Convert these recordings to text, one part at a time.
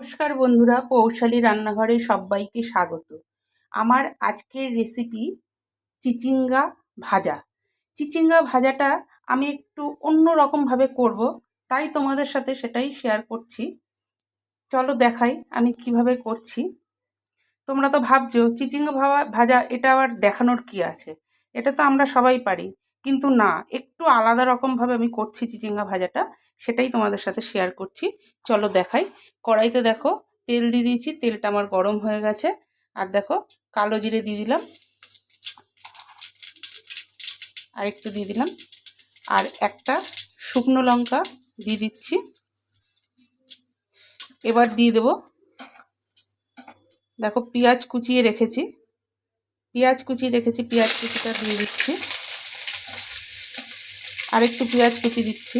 নমস্কার বন্ধুরা, পৌশালী রান্নাঘরে সবাইকে স্বাগত। আমার আজকের রেসিপি চিচিঙ্গা ভাজা। চিচিঙ্গা ভাজাটা আমি একটু অন্য রকমভাবে করব, তাই তোমাদের সাথে সেটাই শেয়ার করছি। চলো দেখাই আমি কীভাবে করছি। তোমরা তো ভাবছ, চিচিঙ্গা ভাজা এটা আবার দেখানোর কি আছে? এটা তো আমরা সবাই পারি। কিন্তু না, একটু আলাদা রকমভাবে আমি করছি চিচিঙ্গা ভাজাটা, সেটাই তোমাদের সাথে শেয়ার করছি। চলো দেখাই। কড়াইতে দেখো, তেল দিয়ে দিয়েছি, তেলটা আমার গরম হয়ে গেছে। আর দেখো, কালো জিরে দিয়ে দিলাম। আর একটু দিয়ে দিলাম। আর একটা শুকনো লঙ্কা দিয়ে দিচ্ছি। এবার দিয়ে দেবো। দেখো, পেঁয়াজ কুচিয়ে রেখেছি। পেঁয়াজ কুচিয়ে রেখেছি, পেঁয়াজ কুচিটা দিয়ে দিচ্ছি। আর একটু পেঁয়াজ কুচি দিচ্ছি।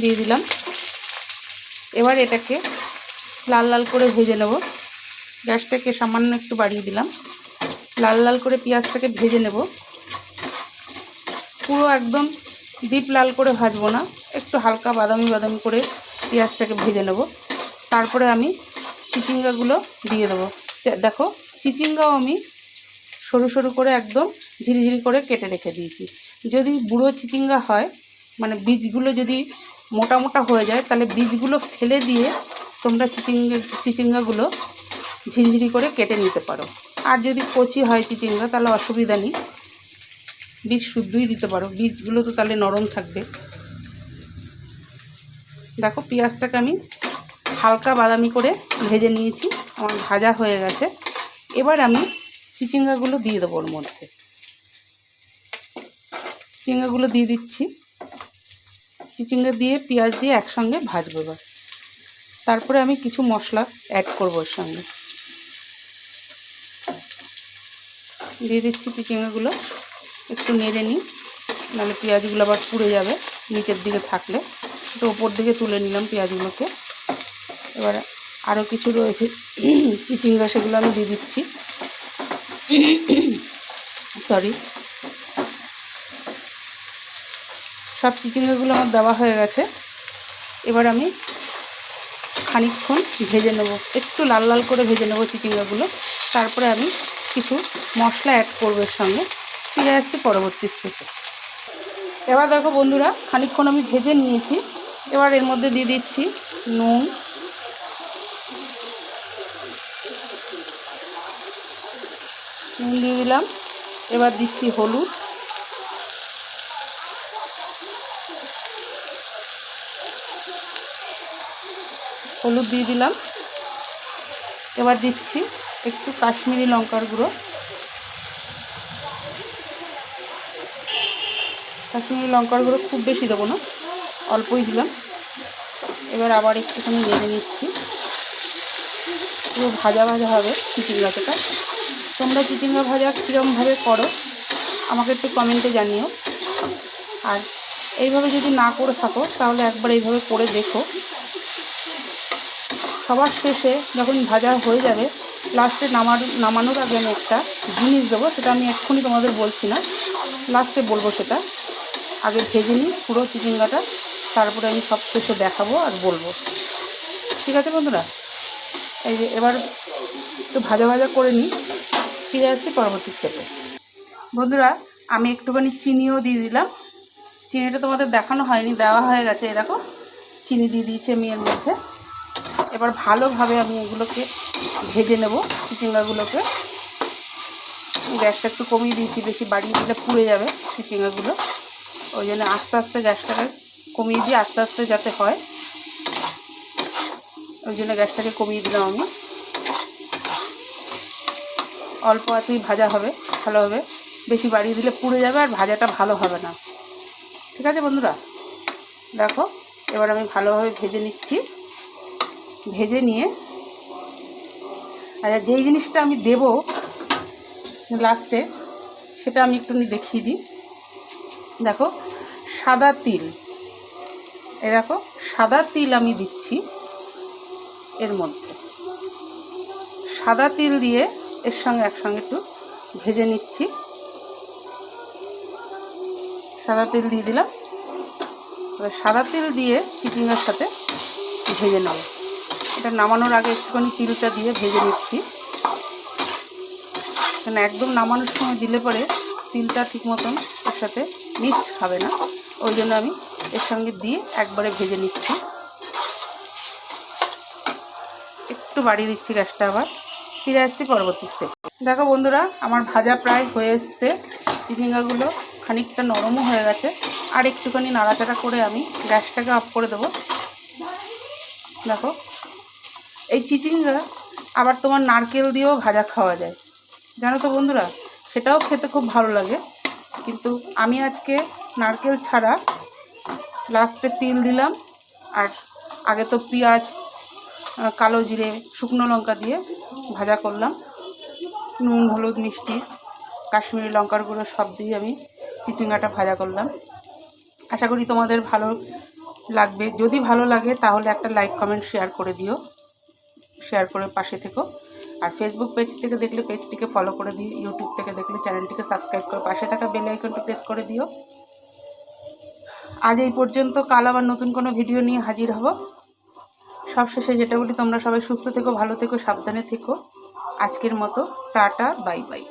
দিয়ে দিলাম। এবার এটাকে লাল লাল করে ভেজে নেব। গ্যাসটাকে সামান্য একটু বাড়িয়ে দিলাম। লাল লাল করে পেঁয়াজটাকে ভেজে নেব। পুরো একদম ডিপ লাল করে ভাজবো না। একটু হালকা বাদামি বাদামি করে পেঁয়াজটাকে ভেজে নেব। তারপরে আমি চিচিঙ্গাগুলো দিয়ে দেবো। দেখো, চিচিঙ্গাও আমি সরু সরু করে একদম ঝিরিঝিরি করে কেটে রেখে দিয়েছি। যদি বুড়ো চিচিঙ্গা হয় মানে বীজগুলো যদি মোটা মোটা হয়ে যায়, তাহলে বীজগুলো ফেলে দিয়ে তোমরা চিচিঙ্গা, চিচিঙ্গাগুলো ঝিরিঝিরি করে কেটে নিতে পারো। আর যদি কচি হয় চিচিঙ্গা, তাহলে অসুবিধা নেই। বীজ শুদ্ধই দিতে পারো। বীজগুলো তো তাহলে নরম থাকবে। দেখো পেঁয়াজটাকে আমি হালকা বাদামি করে ভেজে নিয়েছি। আমার ভাজা হয়ে গেছে। এবার আমি চিচিঙ্গাগুলো দিয়ে দেবো ওর মধ্যে। চিচিঙ্গাগুলো দিয়ে দিচ্ছি। চিচিঙ্গা দিয়ে পেঁয়াজ দিয়ে একসঙ্গে ভাজবো এবার। তারপরে আমি কিছু মশলা অ্যাড করব ওর সঙ্গে। দিয়ে দিচ্ছি চিচিঙ্গাগুলো। একটু নেড়ে নিই, নাহলে পেঁয়াজগুলো আবার পুড়ে যাবে নিচের দিকে থাকলে। একটু ওপর দিকে তুলে নিলাম পেঁয়াজগুলোকে। এবার আরও কিছু রয়েছে। চিচিঙ্গা সেগুলো আমি দিয়ে দিচ্ছি। সরি সব চিচিঙ্গাগুলো আমার দেওয়া হয়ে গেছে। এবার আমি খানিকক্ষণ ভেজে নেব। একটু লাল লাল করে ভেজে নেব চিচিঙ্গাগুলো। তারপরে আমি কিছু মশলা অ্যাড করব এর সঙ্গে। ফিরে আসছি পরবর্তী স্টেপে এবার দেখো বন্ধুরা, খানিকক্ষণ আমি ভেজে নিয়েছি। এবার এর মধ্যে দিয়ে দিচ্ছি নুন নুন দিয়ে দিলাম। এবার দিচ্ছি হলুদ। হলুদ দিয়ে দিলাম। এবার দিচ্ছি একটু কাশ্মীরি লঙ্কার গুঁড়ো। কাশ্মীরি লঙ্কার গুঁড়ো খুব বেশি দেবো না, অল্পই দিলাম। এবার আবার একটুখানি নেড়ে নিচ্ছি। পুরো ভাজা ভাজা হবে চিচিঙ্গাটা তোমরা চিচিঙ্গা ভাজা কীরকমভাবে করো, আমাকে একটু কমেন্টে জানিও। আর এইভাবে যদি না করে থাকো, তাহলে একবার এইভাবে করে দেখো। সবার শেষে যখন ভাজা হয়ে যাবে লাস্টে নামার, নামানোর আগে আমি একটা জিনিস দেবো, সেটা আমি এক্ষুনি তোমাদের বলছি না। লাস্টে বলব সেটা। আগে ভেজে নিই পুরো চিচিঙ্গাটা, তারপরে আমি সব শেষে দেখাবো আর বলব। ঠিক আছে বন্ধুরা? এই যে এবার একটু ভাজা ভাজা করে নিই। ফিরে আসছি পরবর্তী স্টেপে বন্ধুরা, আমি একটুখানি চিনিও দিয়ে দিলাম। চিনিটা তোমাদের দেখানো হয়নি, দেওয়া হয়ে গেছে এরকম চিনি দিয়ে দিয়েছি আমি এর মধ্যে। এবার ভালোভাবে আমি এগুলোকে ভেজে নেব, চিচিঙ্গাগুলোকে। গ্যাসটা একটু কমিয়ে দিয়েছি, বেশি বাড়িয়ে দিলে পুড়ে যাবে চিচিঙ্গাগুলো। ওই জন্য আস্তে আস্তে গ্যাসটাকে কমিয়ে দিয়ে আস্তে আস্তে যাতে হয়। ওই জন্য গ্যাসটাকে কমিয়ে দিলাম আমি। অল্প আছেই ভাজা হবে, ভালো হবে। বেশি বাড়িয়ে দিলে পুড়ে যাবে আর ভাজাটা ভালো হবে না। ঠিক আছে বন্ধুরা? দেখো, এবার আমি ভালোভাবে ভেজে নিচ্ছি। ভেজে নিয়ে আচ্ছা যেই জিনিসটা আমি দেব লাস্টে, সেটা আমি একটু দেখিয়ে দিই। দেখো, সাদা তিল। এ দেখো, সাদা তিল আমি দিচ্ছি এর মধ্যে। সাদা তিল দিয়ে এর সঙ্গে একসঙ্গে একটু ভেজে নিচ্ছি। সাদা তেল দিয়ে দিলাম। এবার সাদা তেল দিয়ে চিচিঙ্গার সাথে ভেজে নেব। এটা নামানোর আগে একটুখানি তিলটা দিয়ে ভেজে নিচ্ছি। কেন একদম নামানোর সময় দিলে পরে তিলটা ঠিক মতন এর সাথে মিক্সড হবে না। ওই জন্য আমি এর সঙ্গে দিয়ে একবারে ভেজে নিচ্ছি। একটু বাড়িয়ে দিচ্ছি গ্যাসটা আবার। ফিরে আসছি পরবর্তী স্টেপ দেখো বন্ধুরা, আমার ভাজা প্রায় হয়ে এসছে। চিচিঙ্গাগুলো খানিকটা নরমও হয়ে গেছে। আর একটুখানি নাড়াচাড়া করে আমি গ্যাসটাকে অফ করে দেবো। দেখো, এই চিচিঙ্গা আবার তোমার নারকেল দিয়েও ভাজা খাওয়া যায়। জানো তো বন্ধুরা, সেটাও খেতে খুব ভালো লাগে। কিন্তু আমি আজকে নারকেল ছাড়া লাস্টে তিল দিলাম। আর আগে তো পেঁয়াজ কালো জিরে, শুকনো লঙ্কা দিয়ে ভাজা করলাম। নুন, হলুদ, মিষ্টি, কাশ্মীরি লঙ্কার গুঁড়ো সব দিয়ে আমি চিচিঙ্গাটা ভাজা করলাম। আশা করি তোমাদের ভালো লাগবে। যদি ভালো লাগে তাহলে একটা লাইক, কমেন্ট, শেয়ার করে দিও। শেয়ার করে পাশে থেকো। আর ফেসবুক পেজ থেকে দেখলে পেজটিকে ফলো করে দিও। ইউটিউব থেকে দেখলে চ্যানেলটিকে সাবস্ক্রাইব করে পাশে থাকা বেল আইকনটি প্রেস করে দিও। আজ এই পর্যন্ত। কাল আবার নতুন কোনো ভিডিও নিয়ে হাজির হব। সবশেষে যেটা বলি, তোমরা সবাই সুস্থ থেকো, ভালো থেকো, সাবধানে থেকো। আজকের মতো, টাটা, বাই বাই।